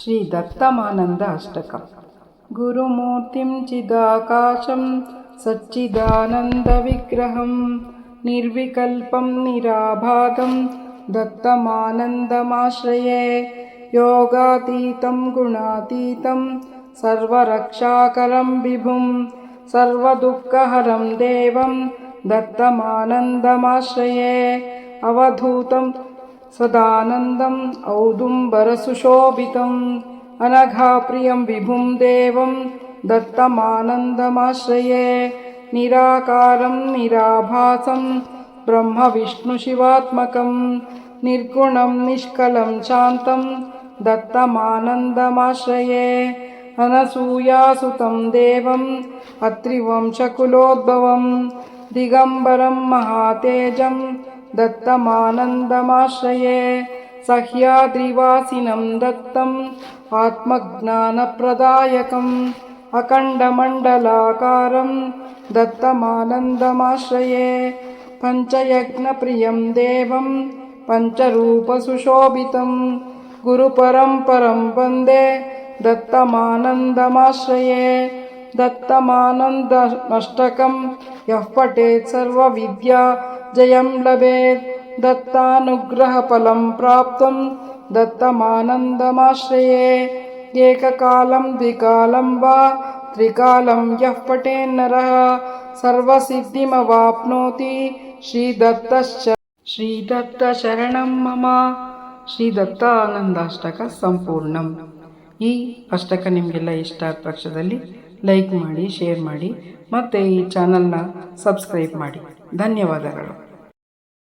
श्रीदत्तमानन्द अष्टकम् गुरुमूर्तिं चिदाकाशं सच्चिदानन्दविग्रहं निर्विकल्पं निराभागं दत्तमानन्दमाश्रये योगातीतं गुणातीतं सर्वरक्षाकरं विभुं सर्वदुःखहरं देवं दत्तमानन्दमाश्रये अवधूतं सदानन्दम् औदुम्बरसुशोभितम् अनघाप्रियं विभुं देवं दत्तमानन्दमाश्रये निराकारं निराभासं ब्रह्मविष्णुशिवात्मकं निर्गुणं निष्कलं शान्तं दत्तमानन्दमाश्रये अनसूयासुतं देवम् अत्रिवंशकुलोद्भवं दिगम्बरं महातेजं दत्तमानन्दमाश्रये सह्याद्रिवासिनं दत्तम् आत्मज्ञानप्रदायकम् अखण्डमण्डलाकारं दत्तमानन्दमाश्रये पञ्चयज्ञप्रियं देवं पञ्चरूपसुशोभितं गुरुपरम्परं वन्दे दत्तमानन्दमाश्रये दत्तमानन्दमष्टकं यः पठेत् सर्वविद्या जयं लभेत् दत्तानुग्रहफलं प्राप्तं दत्तमानन्दमाश्रये एककालं द्विकालं वा त्रिकालं यः पठेन्नरः सर्वसिद्धिमवाप्नोति श्रीदत्तश्च ಶ್ರೀದತ್ತಶರಣಂ ಮಮ ಶ್ರೀದತ್ತ ಆನಂದಾಷ್ಟಕ ಸಂಪೂರ್ಣಂ ಈ ಅಷ್ಟಕ ನಿಮಗೆಲ್ಲ ಇಷ್ಟ ಆದ ಪಕ್ಷದಲ್ಲಿ ಲೈಕ್ ಮಾಡಿ ಶೇರ್ ಮಾಡಿ ಮತ್ತು ಈ ಚಾನಲ್ನ ಸಬ್ಸ್ಕ್ರೈಬ್ ಮಾಡಿ. ಧನ್ಯವಾದಗಳು.